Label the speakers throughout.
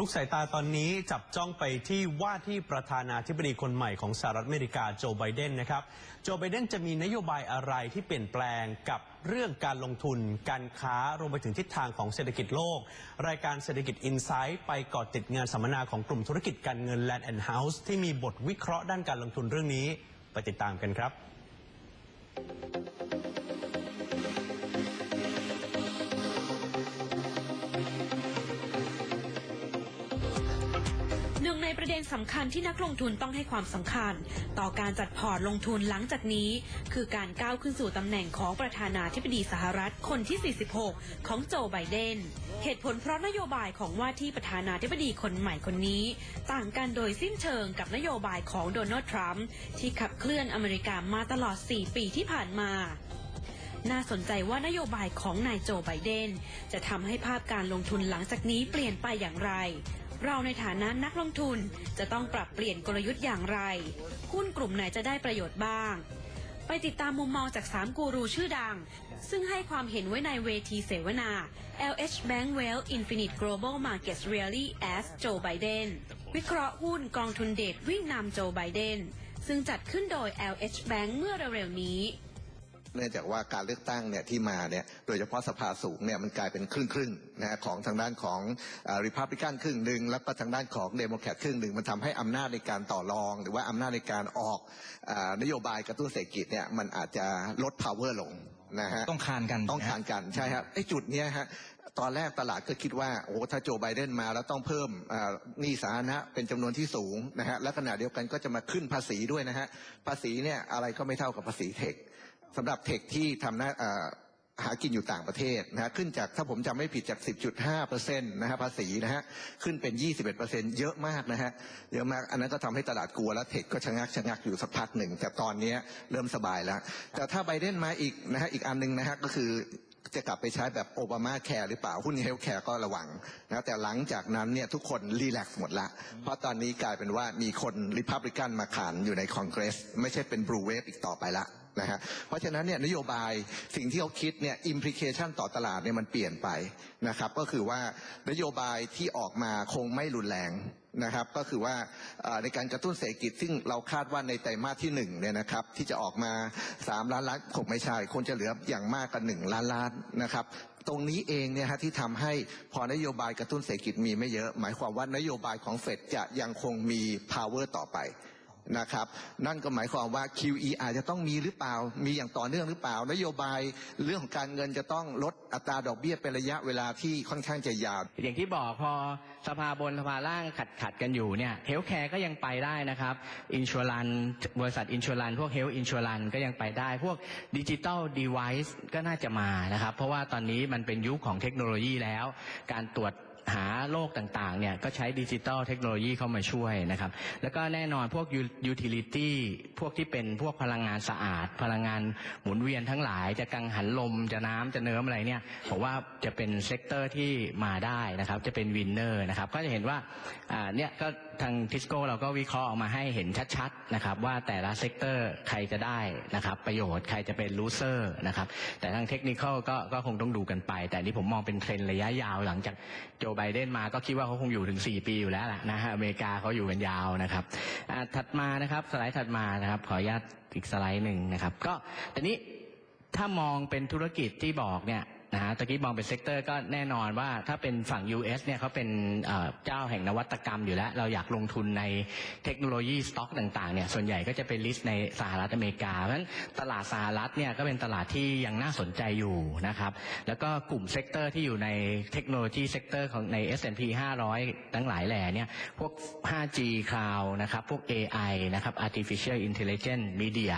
Speaker 1: ทุกสายตาตอนนี้จับจ้องไปที่ว่าที่ประธานาธิบดีคนใหม่ของสหรัฐอเมริกาโจไบเดนนะครับ โจไบเดนจะมีนโยบายอะไรที่เปลี่ยนแปลงกับเรื่องการลงทุน การค้ารวมไปถึงทิศทางของเศรษฐกิจโลก รายการเศรษฐกิจอินไซต์ไปเกาะติดงานสัมมนาของกลุ่มธุรกิจการเงิน Land and House ที่มีบทวิเคราะห์ด้านการลงทุนเรื่องนี้ ไปติดตามกันครับ
Speaker 2: ด็นสำคัญที่นักลงทุนต้องให้ความสำคัญ ต่อการจัดพอร์ตลงทุนหลังจากนี้ คือการก้าวขึ้นสู่ตำแหน่งของประธานาธิบดีสหรัฐคนที่ 46 ของโจไบเดน เหตุผลเพราะนโยบายของว่าที่ประธานาธิบดีคนใหม่คนนี้ ต่างกันโดยสิ้นเชิงกับนโยบายของโดนัลด์ทรัมป์ที่ขับเคลื่อนอเมริกามาตลอด 4 ปีที่ผ่านมาน่าสนใจว่านโยบายของนายโจไบเดน จะทำให้ภาพการลงทุนหลังจากนี้เปลี่ยนไปอย่างไร เราในฐานะนักลงทุนจะต้องปรับเปลี่ยนกลยุทธ์อย่างไร หุ้นกลุ่มไหนจะได้ประโยชน์บ้าง ไปติดตามมุมมองจาก 3 กูรูชื่อดัง ซึ่งให้ความเห็นไว้ในเวทีเสวนา LH Bank Well Infinite Global Markets Rally as Joe Biden วิเคราะห์หุ้นกองทุนเดทวิ่งนำโจไบเดนซึ่งจัดขึ้นโดย LH Bank เมื่อเร็วๆนี้
Speaker 3: เนื่องจากว่าการเลือกตั้งเนี่ยที่มาเนี่ยโดยเฉพาะสภาสูงเนี่ยมันกลายเป็นครึ่งครึ่งๆนะฮะของทางด้านของริพับลิกันครึ่งหนึ่งแล้วก็ทางด้านของเดโมแครตครึ่งหนึ่งมันทำให้อำนาจในการต่อรอง หรือว่าอำนาจในการออกอานโยบายกระตุ้นเศรษฐกิจเนี่ยมันอาจจะลด power ลงนะฮะ
Speaker 4: ต้องคานกัน
Speaker 3: ต้อง
Speaker 4: นะฮะ
Speaker 3: คานกันใช่ครับไอ้จุดเนี้ยฮะตอนแรกตลาดก็คิดว่าโอ้ถ้าโจไบเดนมาแล้วต้องเพิ่มอ่าหนี้สาธารณะเป็นจำนวนที่สูงนะฮะและขณะเดียวกันก็จะมาขึ้นภาษีด้วยนะฮะภาษีเนี่ยอะไรก็ไม่เท่ากับภาษีเทค สำหรับเทคที่ทำหน้าหากินอยู่ต่างประเทศนะฮะขึ้นจากถ้าผมจำไม่ผิดจาก 10.5เปอร์เซ็นต์นะฮะภาษีนะฮะขึ้นเป็น 21เปอร์เซ็นต์เยอะมากนะฮะเยอะมากอันนั้นก็ทำให้ตลาดกลัวแล้วเทคก็ชะงักชะงักอยู่สักพักหนึ่ง แต่ตอนนี้เริ่มสบายแล้ว แต่ถ้าไบเดนมาอีกนะฮะอีกอันหนึงนะฮะก็คือจะกลับไปใช้แบบโอบามาแคร์หรือเปล่า หุ้นเฮลท์แคร์ก็ระวังนะแต่หลังจากนั้นเนี่ยทุกคนรีแลกซ์หมดละ เพราะตอนนี้กลายเป็นว่ามีคนริพับลิกันมาขานอยู่ในคอนเกรส ไม่ใช่เป็นบลูเวฟอีกต่อไปละ นะฮะเพราะฉะนั้นเนี่ยนโยบายสิ่งที่เขาคิดเนี่ยอิมพลิเคชันต่อตลาดเนี่ยมันเปลี่ยนไปนะครับ ก็คือว่านโยบายที่ออกมาคงไม่รุนแรงนะครับก็คือว่าในการกระตุ้นเศรษฐกิจซึ่งเราคาดว่าในไตรมาสที่หนึ่งเนี่ยนะครับที่จะออกมา 3 ล้านล้านคงไม่ใช่คงจะเหลืออย่างมากกันหนึ่งล้านล้านนะครับตรงนี้เองเนี่ยฮะที่ทำให้พอนโยบายกระตุ้นเศรษฐกิจมีไม่เยอะ หมายความว่านโยบายของเฟดจะยังคงมี power ต่อไป นะครับนั่นก็หมายความว่า QE อาจจะต้องมีหรือเปล่า มีอย่างต่อเนื่องหรือเปล่า นโยบายเรื่องของการเงินจะต้องลดอัตราดอกเบี้ยเป็นระยะเวลาที่ค่อนข้างจะยาว
Speaker 4: อย่างที่บอกพอสภาบนสภาล่างขัดขัดกันอยู่เนี่ยเฮลท์แคร์ก็ยังไปได้นะครับอินชัวรันบริษัทอินชัวรันพวกเฮลท์อินชัวรันก็ยังไปได้ พวกดิจิตอลเดเวิ์ก็น่าจะมานะครับ เพราะว่าตอนนี้มันเป็นยุคของเทคโนโลยีแล้ว การตรวจ หาโรคต่างๆเนี่ยก็ใช้ดิจิตอลเทคโนโลยีเข้ามาช่วยนะครับ แล้วก็แน่นอนพวกยูทิลิตี้พวกที่เป็นพวกพลังงานสะอาด พลังงานหมุนเวียนทั้งหลาย จะกังหันลมจะน้ำจะเนิ้มอะไรเนี่ยผมว่าจะเป็นเซกเตอร์ที่มาได้นะครับ จะเป็นวินเนอร์นะครับ ก็จะเห็นว่าอ่าเนี่ยก็ทางทิสโก้เราก็วิเคราะห์ออกมาให้เห็นชัดๆนะครับว่าแต่ละเซกเตอร์ใครจะได้นะครับ ประโยชน์ใครจะเป็นลูเซอร์นะครับ แต่ทางเทคนิคก็ก็คงต้องดูกันไป แต่นี่ผมมองเป็นเทรนระยะยาวหลังจากโจไบเดนมาก็คิดว่าเขาคงอยู่ถึง 4 ปีอยู่แล้วแหละนะฮะอเมริกาเขาอยู่กันยาวนะครับถัดมานะครับสไลด์ถัดมานะครับ ขออนุญาตอีกสไลด์หนึ่งนะครับ ก็แต่นี้ถ้ามองเป็นธุรกิจที่บอกเนี่ย นะฮะตะกี้มองเป็นเซกเตอร์ก็แน่นอนว่าถ้าเป็นฝั่ง US เนี่ยเขาเป็นเจ้าแห่งนวัตกรรมอยู่แล้ว เราอยากลงทุนในเทคโนโลยีสต็อกต่างๆเนี่ยส่วนใหญ่ก็จะเป็นลิสต์ในสหรัฐอเมริกา เพราะฉะนั้นตลาดสหรัฐเนี่ยก็เป็นตลาดที่ยังน่าสนใจอยู่นะครับแล้วก็กลุ่มเซกเตอร์ที่อยู่ในเทคโนโลยีเซกเตอร์ของใน S&P 500 ทั้งหลายแหล่เนี่ยพวก 5G Cloud นะครับพวก AI นะครับ Artificial Intelligence Media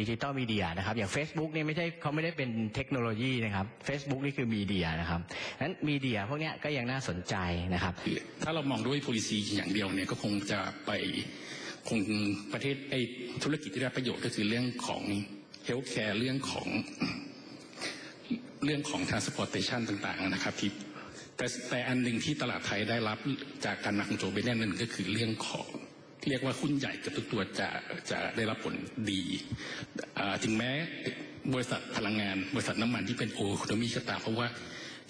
Speaker 4: ดิจิตอลมีเดียนะครับอย่าง Facebook นี่ไม่ใช่เขาไม่ได้เป็นเทคโนโลยีนะครับ Facebook นี่คือมีเดียนะครับนั้นมีเดียพวกเนี้ยก็ยังน่าสนใจนะครับ
Speaker 5: ถ้าเรามองด้วย policy อย่างเดียวเนี่ยก็คงจะไปคงประเทศไอธุรกิจที่ได้ประโยชน์ก็คือเรื่องของ healthcare เรื่องของเรื่องของ transportation ต่างๆนะครับที่แต่แต่อันหนึ่งที่ตลาดไทยได้รับจากการมาของโจไบเดนนั่นก็คือเรื่องของ เรียกว่าหุ้นใหญ่เกับทุกตัวจะจะได้รับผลดีถึงแม้บริษัทพลังงาน บริษัทน้ำมันที่เป็นโอคโนมีก็ตามเพราะว่า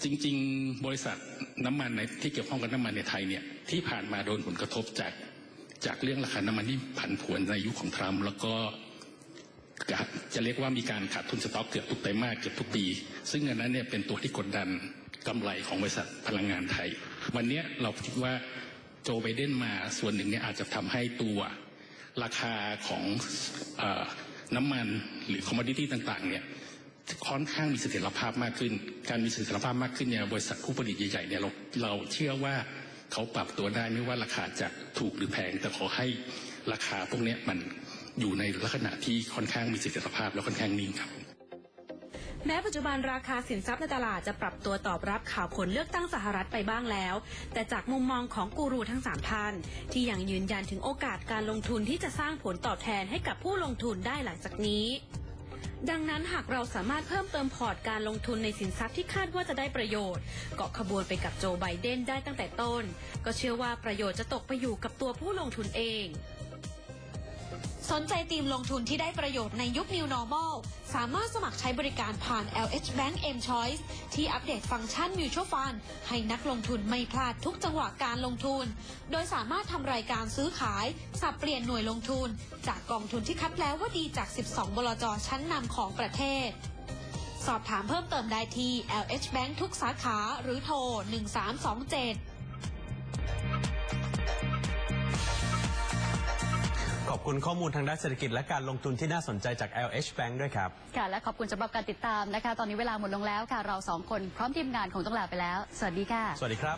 Speaker 5: จริง ๆ บริษัทน้ำมันในที่เกี่ยวข้องกับน้ำมันในไทยเนี่ยที่ผ่านมาโดนผลกระทบจากจากเรื่องราคาน้ำมันที่ผันผวนในยุคของทรัมป์แล้วก็จะเรียกว่ามีการขาดทุนสต็อกเกือบทุกไตรมาสเกือบทุกปี ซึ่งอันนั้นเนี่ยเป็นตัวที่กดดันกำไรของบริษัทพลังงานไทย วันนี้เราคิดว่า โจไบเดนมาส่วนหนึ่งเนี่ยอาจจะทำให้ตัวราคาของอน้ำมันหรือคอมมอดิตี้ต่างๆเนี่ยค่อนข้างมีเสถียรภาพมากขึ้น การมีเสถียรภาพมากขึ้นเนี่ยบริษัทผู้ผลิตใหญ่ๆเนี่ยเราเราเชื่อว่าเขาปรับตัวได้ไม่ว่าราคาจะถูกหรือแพง แต่ขอให้ราคาพวกนี้มันอยู่ในลักษณะที่ค่อนข้างมีเสถียรภาพและค่อนข้างนิ่งครับ
Speaker 2: แม้ปัจจุบันราคาสินทรัพย์ในตลาดจะปรับตัวตอบรับข่าวผลเลือกตั้งสหรัฐไปบ้างแล้ว แต่จากมุมมองของกูรูทั้ง 3 ท่าน ที่ยังยืนยันถึงโอกาสการลงทุนที่จะสร้างผลตอบแทนให้กับผู้ลงทุนได้หลังจากนี้ดังนั้นหากเราสามารถเพิ่มเติมพอร์ตการลงทุนในสินทรัพย์ที่คาดว่าจะได้ประโยชน์ เกาะขบวนไปกับโจไบเดนได้ตั้งแต่ต้น ก็เชื่อว่าประโยชน์จะตกไปอยู่กับตัวผู้ลงทุนเอง สนใจทีมลงทุนที่ได้ประโยชน์ในยุค New Normal สามารถสมัครใช้บริการผ่าน LH Bank M Choice ที่อัปเดตฟังก์ชัน Mutual Fund ให้นักลงทุนไม่พลาดทุกจังหวะการลงทุน โดยสามารถทำรายการซื้อขาย สับเปลี่ยนหน่วยลงทุน จากกองทุนที่คัดแล้วว่าดีจาก 12 บลจชั้นนำของประเทศสอบถามเพิ่มเติมได้ที่ LH Bank ทุกสาขาหรือโทร 1327
Speaker 1: อบคุณข้อมูลทางด้านเศรษฐกิจและการลงทุนที่น่าสนใจจาก LH Bank ด้วยครับ
Speaker 6: ค่ะ และขอบคุณสำหรับการติดตามนะคะ ตอนนี้เวลาหมดลงแล้วค่ะ เราสองคนพร้อมทีมงานคงต้องลาไปแล้ว สวัสดีค่ะ
Speaker 1: สวัสดีครับ